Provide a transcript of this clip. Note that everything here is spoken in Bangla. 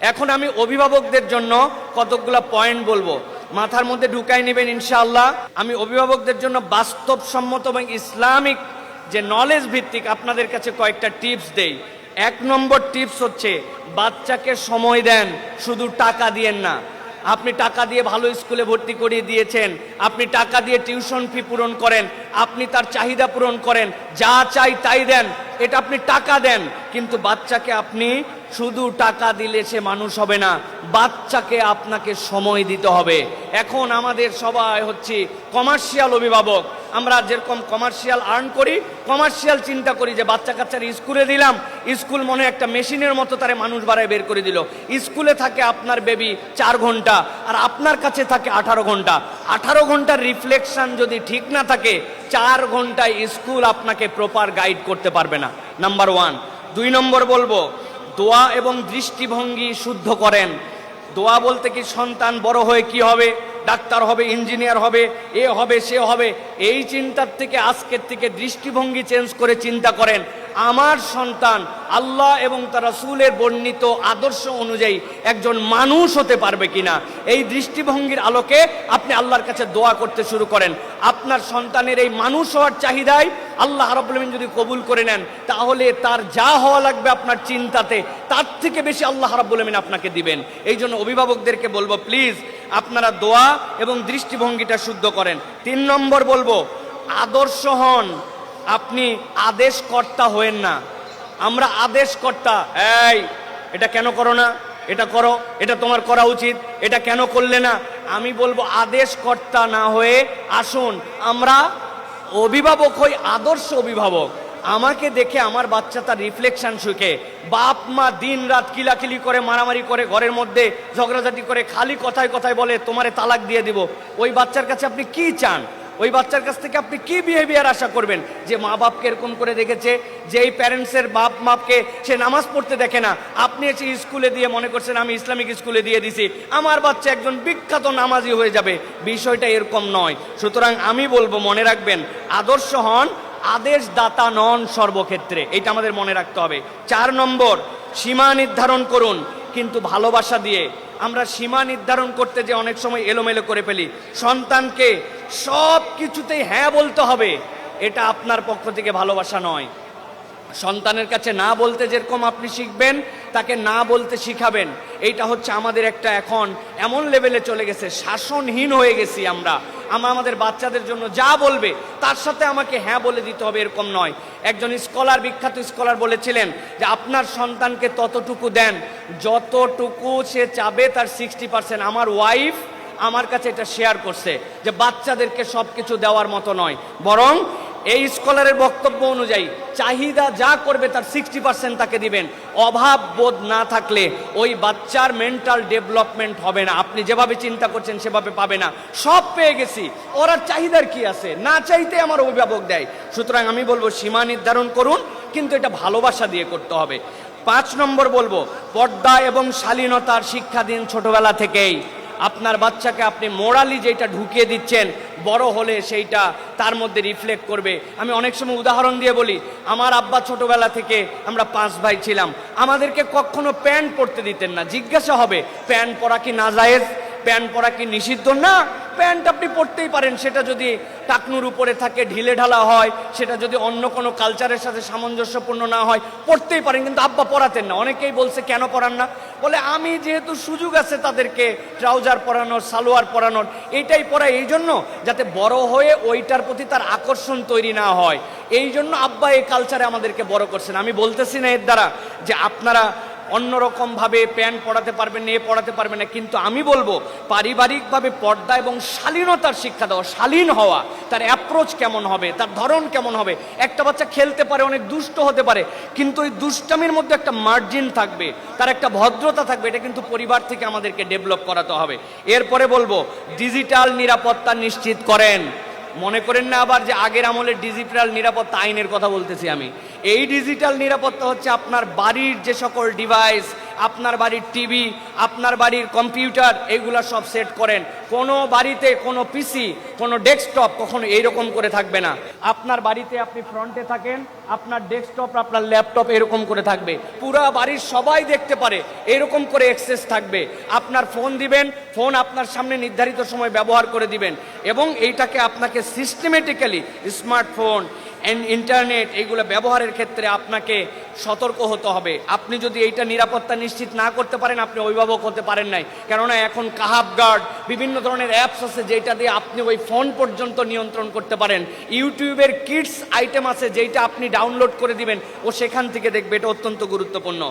এখন আমি অভিভাবকদের জন্য কতকগুলো পয়েন্ট বলব। মাথার মধ্যে ঢুকাই নেবেন ইনশাআল্লাহ। আমি অভিভাবকদের জন্য বাস্তবসম্মত এবং ইসলামিক যে নলেজ ভিত্তিক আপনাদের কাছে কয়েকটা টিপস দেই। এক নম্বর টিপস হচ্ছে, বাচ্চাকে সময় দেন, শুধু টাকা দিয়েন না। আপনি টাকা দিয়ে ভালো স্কুলে ভর্তি করিয়ে দিয়েছেন, আপনি টাকা দিয়ে টিউশন ফি পূরণ করেন, আপনি তার চাহিদা পূরণ করেন, যা চাই তাই দেন, এটা আপনি টাকা দেন, কিন্তু বাচ্চাকে আপনি শুধু টাকা দিলে সে মানুষ হবে না, বাচ্চাকে আপনাকে সময় দিতে হবে। এখন আমাদের সবাই হচ্ছে কমার্শিয়াল অভিভাবক আমরা যেরকম কমার্শিয়াল আর্ন করি কমার্শিয়াল চিন্তা করি যে বাচ্চা কাচ্চার স্কুলে দিলাম, স্কুল মনে একটা মেশিনের মতো তারে মানুষ বাড়ায় বের করে দিল। স্কুলে থাকে আপনার বেবি চার ঘণ্টা, আর আপনার কাছে থাকে আঠারো ঘণ্টা। আঠারো ঘণ্টার রিফ্লেকশন যদি ঠিক না থাকে, চার ঘন্টায় স্কুল আপনাকে প্রপার গাইড করতে পারবে না। নাম্বার ওয়ান দুই নম্বর বলব, দোয়া এবং দৃষ্টিভঙ্গি শুদ্ধ করেন। দোয়া বলতে কি সন্তান বড় হয়ে কি হবে? ডাক্তার হবে, ইঞ্জিনিয়ার হবে, এ হবে, সে হবে। এই চিন্তার থেকে, আজকের থেকে দৃষ্টিভঙ্গি চেঞ্জ করে চিন্তা করেন। আমার সন্তান আল্লাহ এবং তার রাসূলের বর্ণিত আদর্শ অনুযায়ী একজন মানুষ হতে পারবে কিনা, এই দৃষ্টিভঙ্গির আলোকে আপনি আল্লাহর কাছে দোয়া করতে শুরু করেন। আপনার সন্তানের এই মানুষ হওয়ার চাহিদায় আল্লাহ রাব্বুল যদি কবুল করে নেন, তাহলে তার যা হওয়া লাগবে আপনার চিন্তাতে, তার থেকে বেশি আল্লাহ রাব্বুল আপনাকে দিবেন। এই জন্য অভিভাবকদেরকে বলব, প্লিজ আপনারা দোয়া এবং দৃষ্টিভঙ্গিটা শুদ্ধ করেন। তিন নম্বর বলব, আদর্শ হন। আপনি আদেশকর্তা হয়েন না। আমরা আদেশকর্তা। এই, এটা কেন করো না? এটা করো, এটা তোমার করা উচিত। এটা কেন করলে না? আমি বলব, আদেশকর্তা না হয়ে আসুন। আমরা অভিভাবক হই, আদর্শ অভিভাবক। আমাকে দেখে আমার বাচ্চা তার রিফ্লেকশন শুকে। বাপ মা দিন রাত কিলাকিলি করে, মারামারি করে, ঘরের মধ্যে ঝগড়াঝাটি করে, খালি কথায় কথায় বলে, তোমারে তালাক দিয়ে দিব। ওই বাচ্চার কাছে আপনি কি চান? ওই বাচ্চার কাছ থেকে আপনি কি বিহেভিয়ার আশা করবেন? যে মা বাপকে এরকম করে দেখেছে যে এই প্যারেন্টসের বাপ মাপকে সে নামাজ পড়তে দেখে না। আপনি এসে স্কুলে দিয়ে মনে করছেন, আমি ইসলামিক স্কুলে দিয়ে দিছি। আমার বাচ্চা একজন বিখ্যাত নামাজি হয়ে যাবে। বিষয়টা এরকম নয়। সুতরাং আমি বলব, মনে রাখবেন, আদর্শ হন আদেশ দাতা নন সর্বক্ষেত্রে এটা আমাদের মনে রাখতে হবে। চার নম্বর, সীমা নির্ধারণ করুন, কিন্তু ভালোবাসা দিয়ে। আমরা সীমা নির্ধারণ করতে যে অনেক সময় এলোমেলো করে ফেলি। সন্তানকে সব কিছুতেই হ্যাঁ বলতে হবে, এটা আপনার পক্ষ থেকে ভালোবাসা নয়। সন্তানের কাছে না বলতে যেরকম আপনি শিখবেন তাকে না বলতে শিখাবেন। এইটা হচ্ছে আমাদের একটা এখন এমন লেভেলে চলে গেছে, শাসনহীন হয়ে গেছি আমরা। আমরা আমাদের বাচ্চাদের জন্য যা বলবে, তার সাথে আমাকে হ্যাঁ বলে দিতে হবে এরকম নয়। একজন স্কলার বিখ্যাত স্কলার বলেছিলেন যে, আপনার সন্তানকে ততটুকু দেন, যতটুকু সে চাবে তার সিক্সটি পার্সেন্ট আমার ওয়াইফ আমার কাছে এটা শেয়ার করছে যে, বাচ্চাদেরকে সব কিছু দেওয়ার মতো নয়। বরং এই স্কলারের বক্তব্য অনুযায়ী চাহিদা যা করবে তার সিক্সটি পার্সেন্ট তাকে দিবেন। অভাব বোধ না থাকলে ওই বাচ্চার মেন্টাল ডেভেলপমেন্ট হবে না। আপনি যেভাবে চিন্তা করছেন সেভাবে পাবে না। সব পেয়ে গেছি। ওর চাহিদার কি আছে? না চাইতে আমার অভিভাবক দেয়। সুতরাং আমি বলব, সীমা নির্ধারণ করুন, কিন্তু এটা ভালোবাসা দিয়ে করতে হবে। পাঁচ নম্বর বলব, পর্দা এবং শালীনতার শিক্ষা দিন ছোটবেলা থেকেই। আপনার বাচ্চাকে আপনি মোরালি যেটা ঢুকিয়ে দিচ্ছেন, বড় হলে সেইটা তার মধ্যে রিফ্লেক্ট করবে। আমি অনেক সময় উদাহরণ দিয়ে বলি, আমার আব্বা ছোটবেলা থেকে আমরা পাঁচ ভাই ছিলাম। আমাদেরকে কখনো প্যান্ট পরতে দিতেন না। জিজ্ঞাসা হবে, প্যান্ট পরা কি নাজায়েজ? প্যান্ট পরা কি নিষিদ্ধ? না প্যান্ট আপনি পরতেই পারেন, সেটা যদি টাকনুর উপরে থাকে, ঢিলে ঢালা হয়, সেটা যদি অন্য কোনো কালচারের সাথে সামঞ্জস্যপূর্ণ না হয় পড়তেই পারেন, কিন্তু আব্বা পরাতেন না। অনেকেই বলছে, কেন পরান না? বলে, আমি যেহেতু সুযোগ আছে তাদেরকে ট্রাউজার পরানোর, সালোয়ার পরানোর, এইটাই পরা এই জন্য যাতে বড় হয়ে ওইটার প্রতি তার আকর্ষণ তৈরি না হয়। এই জন্য আব্বা এই কালচারে আমাদেরকে বড় করছেন। আমি বলতেছি না এর দ্বারা যে আপনারা অন্যরকমভাবে প্যান্ট পড়াতে পারবেন এ পড়াতে পারবেন না। কিন্তু আমি বলব, পারিবারিকভাবে পর্দা এবং শালীনতার শিক্ষা দেওয়া শালীন হওয়া, তার অ্যাপ্রোচ কেমন হবে, তার ধরন কেমন হবে। একটা বাচ্চা খেলতে পারে, অনেক দুষ্ট হতে পারে, কিন্তু ওই দুষ্টামির মধ্যে একটা মার্জিন থাকবে, তার একটা ভদ্রতা থাকবে, এটা কিন্তু পরিবার থেকে আমাদেরকে ডেভেলপ করাতে হবে। এরপরে বলব ডিজিটাল নিরাপত্তা নিশ্চিত করেন। মনে করেন না আবার যে আগের আমলে ডিজিটাল নিরাপত্তা আইনের কথা বলতেছি আমি। এই ডিজিটাল নিরাপত্তা হচ্ছে আপনার বাড়ির যে সকল ডিভাইস আপনার বাড়ির টিভি আপনার বাড়ির কম্পিউটার এগুলা সব সেট করেন। কোনো বাড়িতে কোনো পিসি কোনো ডেস্কটপ কখনো এইরকম করে থাকবে না। আপনার বাড়িতে আপনি ফ্রন্টে থাকেন, আপনার ডেস্কটপ আপনার ল্যাপটপ এরকম করে থাকবে। পুরা বাড়ির সবাই দেখতে পারে, এরকম করে অ্যাক্সেস থাকবে। আপনার ফোন দিবেন ফোন আপনার সামনে নির্ধারিত সময় ব্যবহার করে দিবেন। এবং এইটাকে আপনাকে সিস্টেমেটিক্যালি স্মার্টফোন ইন্টারনেট এইগুলো ব্যবহারের ক্ষেত্রে আপনাকে সতর্ক হতে হবে। আপনি যদি এইটা নিরাপত্তা নিশ্চিত না করতে পারেন, আপনি অভিভাবক হতে পারেন নাই। কেননা এখন কাহাব গার্ড, বিভিন্ন ধরনের অ্যাপস আছে যেটা দিয়ে আপনি ওই ফোন পর্যন্ত নিয়ন্ত্রণ করতে পারেন। ইউটিউবের কিডস আইটেম আছে যেইটা আপনি ডাউনলোড করে দিবেন, ও সেখান থেকে দেখবে, এটা অত্যন্ত গুরুত্বপূর্ণ।